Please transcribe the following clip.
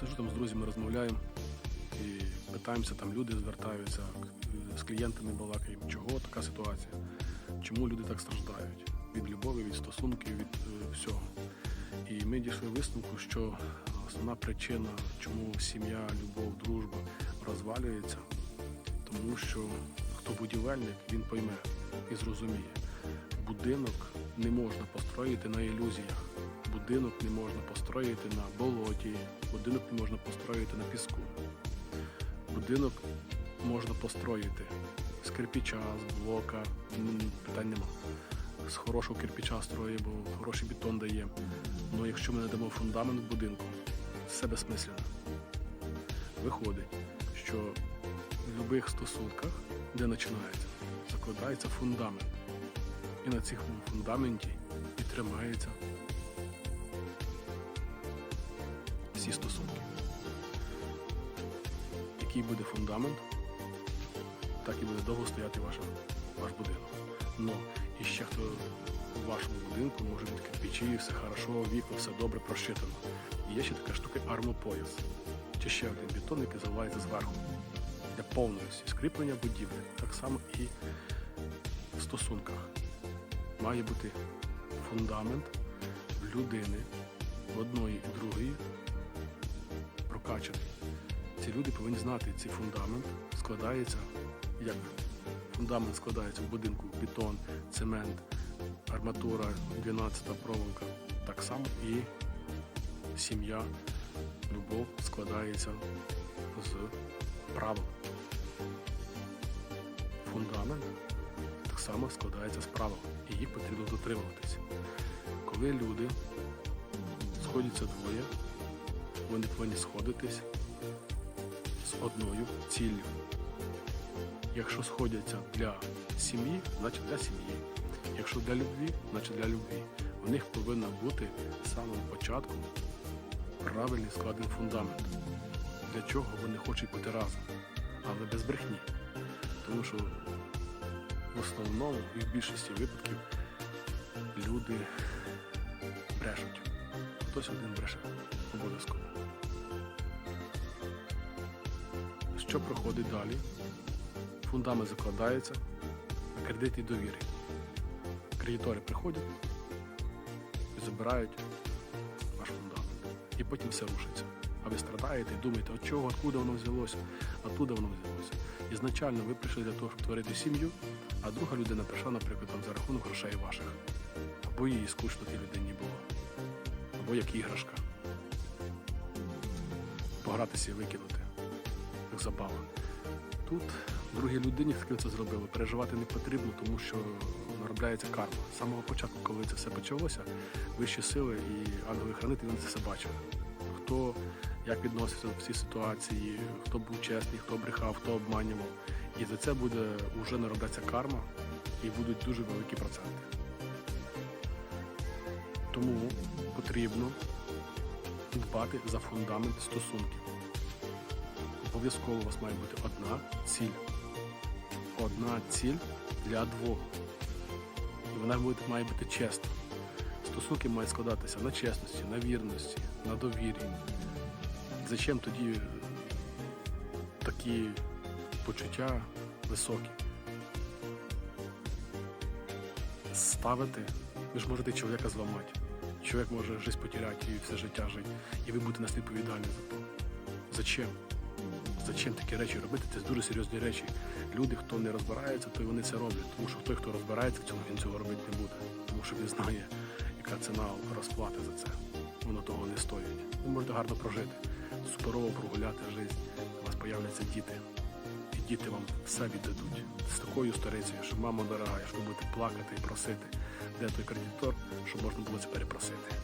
сижу там з друзями, розмовляємо і питаємося, там люди звертаються, з клієнтами балакаємо, чого така ситуація, чому люди так страждають від любові, від стосунків, від е, всього. І ми дійшли висновку, що основна причина, чому сім'я, любов, дружба розвалюється, тому що хто будівельник, він пойме і зрозуміє. Будинок не можна построїти на ілюзіях. Будинок не можна построїти на болоті, будинок не можна построїти на піску. Будинок можна построїти з кирпича, з блока, питань нема. З хорошого кирпича строїть, бо хороший бетон дає. Але якщо ми не дамо фундамент будинку, все безсмислено. Виходить, що в будь-яких стосунках, де починається, закладається фундамент. І на цих фундаменті і тримаються всі стосунки. Який буде фундамент, так і буде довго стояти ваша, ваш будинок. Но і ще хто в вашому будинку може бути кирпичі, все хорошо, вікна, все добре просчитано. І є ще така штука армопояс. Чи ще один бетон, який заливається зверху. Для повністю скріплення будівлі. Так само і в стосунках. Має бути фундамент людини, в одної і другої прокачаний. Ці люди повинні знати, цей фундамент складається, як фундамент складається в будинку бетон, цемент, арматура, 12 проволока. Так само і сім'я, любов складається з правил. Фундамент так само складається з правил, і їх потрібно дотримуватися. Коли люди сходяться двоє, вони повинні сходитись з одною ціллю. Якщо сходяться для сім'ї, значить для сім'ї. Якщо для любві, значить для любві. У них повинен бути з самого початку правильний складений фундамент. Для чого вони хочуть бути разом, але без брехні. Тому що в основному і в більшості випадків люди брешуть. Хтось один бреше обов'язково. Що проходить далі? Фундамент закладається на кредиті довіри. Кредитори приходять і забирають ваш фундамент. І потім все рушиться. А ви страдаєте і думаєте, от чого, откуда воно взялося, откуда воно взялося. Ізначально ви прийшли для того, щоб творити сім'ю, а друга людина прийшла, наприклад, там, за рахунок грошей ваших. Або їй скучно тій людині було, або як іграшка. Погратися і викинути, як забава. Тут другій людині, з це зробили, переживати не потрібно, тому що наробляється карма. З самого початку, коли це все почалося, вищі сили і ангели-хранителі це все бачили. Хто як відноситься до всіх ситуації, хто був чесний, хто брехав, хто обманював. І за це буде вже наробляться карма і будуть дуже великі проценти. Тому потрібно дбати за фундамент стосунків. Обов'язково у вас має бути одна ціль. Одна ціль для двох. І вона має бути чесна. Стосунки мають складатися на чесності, на вірності, на довірі. Зачем тоді такі почуття високі? Ставити, ви ж можете чоловіка зламати. Чоловік може життя потеряти і все життя жити. І ви будете нести відповідальність за то. Зачем? Зачем такі речі робити? Це дуже серйозні речі. Люди, хто не розбирається, то вони це роблять. Тому що той, хто розбирається в цьому, він цього робити не буде. Тому що він знає, яка ціна розплати за це. Воно того не стоїть. Ви можете гарно прожити, суперово прогуляти життя. У вас появляться діти. Діти вам все віддадуть з такою старицею, що мама дорога, що будете плакати і просити, де той кредитор, щоб можна було це перепросити.